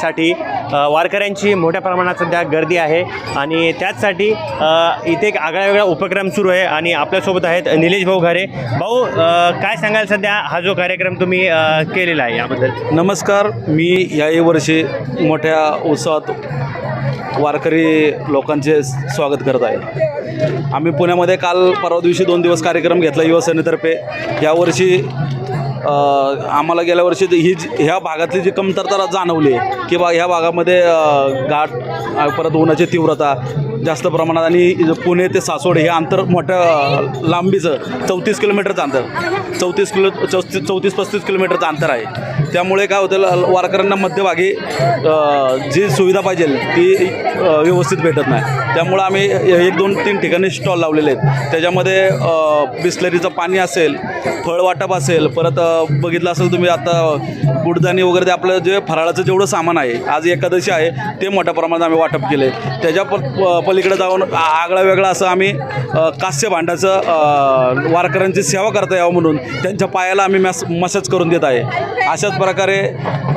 साठी वारकऱ्यांची मोठ्या प्रमाणात सध्या गर्दी आहे. आणि त्याचसाठी इथे एक आगळा वेगळा उपक्रम सुरू आहे आणि आपल्यासोबत आहेत निलेश भाऊ घरे. भाऊ काय सांगाल सध्या? हा जो कार्यक्रम तुम्ही केलेला आहे याबद्दल. नमस्कार. मी याही वर्षी मोठ्या उत्सवात वारकरी लोकांचे स्वागत करत आहे. आम्ही पुण्यामध्ये काल परवा दिवशी दोन दिवस कार्यक्रम घेतला युवासेनेतर्फे यावर्षी आम्हाला गेल्या वर्षी ही ह्या भागातली जी कमतरता जाणवली की बा ह्या भागामध्ये गाठ परत उन्हाची तीव्रता जास्त प्रमाणात आणि पुणे ते सासवड हे अंतर मोठ्या लांबीचं चौतीस किलोमीटरचं अंतर. चौतीस किलो चौतीस चौतीस पस्तीस किलोमीटरचं अंतर आहे. त्यामुळे काय होतं वारकऱ्यांना मध्यभागी जी सुविधा पाहिजे ती व्यवस्थित भेटत नाही. त्यामुळं आम्ही एक दोन तीन ठिकाणी स्टॉल लावलेले आहेत. त्याच्यामध्ये बिस्लरीचं पाणी असेल फळ वाटप असेल परत बघितलं असेल तुम्ही आता गुडदाणी वगैरे ते आपलं जे फराळाचं जेवढं सामान आहे आज एकादशी आहे ते मोठ्या प्रमाणात आम्ही वाटप केले त्याच्या प प- पलीकडे जाऊन आगळा वेगळा असं आम्ही कास्य भांड्याचं वारकऱ्यांची सेवा करता यावं म्हणून. त्यांच्या पायाला आम्ही मॅस मसाज करून देत आहे. अशाच प्रकारे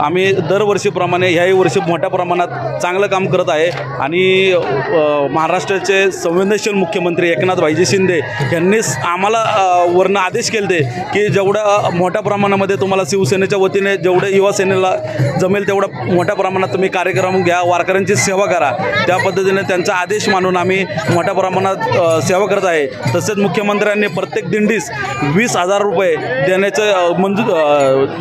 आम्ही दरवर्षीप्रमाणे ह्याही वर्षी मोठ्या प्रमाणात चांगलं काम करत आहे. आणि महाराष्ट्राचे संवेदनशील मुख्यमंत्री एकनाथ भाईजी शिंदे यांनी आम्हाला वरनं आदेश केले ते की जेवढ्या मोठ्या प्रमाणामध्ये तुम्हाला शिवसेनेच्या वतीने जेवढे युवा सेनेला जमेल तेवढ्या मोठ्या प्रमाणात तुम्ही कार्यक्रम घ्या वारकऱ्यांची सेवा करा. त्या पद्धतीने त्यांचा आदेश मानून आम्ही मोठ्या प्रमाणात सेवा करत आहे. तसेच मुख्यमंत्र्यांनी प्रत्येक दिंडीस वीस हजार रुपये देण्याचं मंजू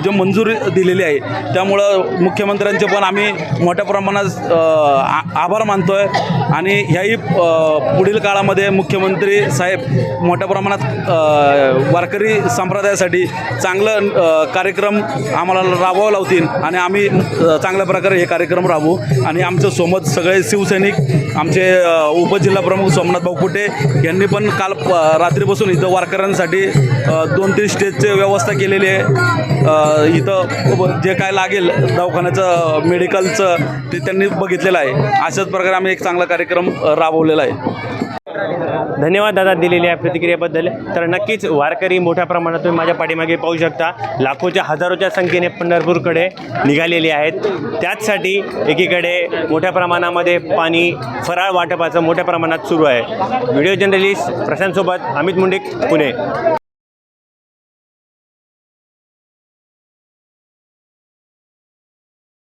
जे मंजुरी दिलेली आहे. त्यामुळं मुख्यमंत्र्यांचे पण आम्ही मोठ्या प्रमाणात आ- आभार मानतो आहे आणि ह्याही पुढील काळामध्ये मुख्यमंत्री साहेब मोठ्या प्रमाणात वारकरी संप्रदायासाठी चांगलं कार्यक्रम आम्हाला राबवावं लावतील. आणि आम्ही चांगल्या प्रकारे हे कार्यक्रम राबवू. आणि आमचं सोबत सगळे शिवसैनिक आमचे उपजिल्हाप्रमुख उपजिल्हा प्रमुख सोमनाथ भाऊ कुटे यांनी पण काल प- रात्रीपासून इथं वारकऱ्यांसाठी दोन तीन स्टेजची व्यवस्था केलेली आहे. इथं जे काय लागेल दवाखान्याचं मेडिकलचं ते त्यांनी बघितलेलं आहे. अशाच प्रकारे आम्ही एक चांगला कार्यक्रम राबवलेला आहे. धन्यवाद दादा दिलेल्या प्रतिक्रियेबद्दल. तर नक्कीच वारकरी मोठ्या प्रमाणात तुम्ही माझ्या पाठीमागे पाहू शकता. लाखोच्या हजारोच्या संख्येने पंढरपूरकडे निघालेले आहेत. त्याचसाठी एकीकडे मोठ्या प्रमाणामध्ये पाणी फराळ वाटपाचं मोठ्या प्रमाणात सुरू आहे. व्हिडिओ जर्नलिस्ट प्रशांतसोबत अमित मुंडिक पुणे.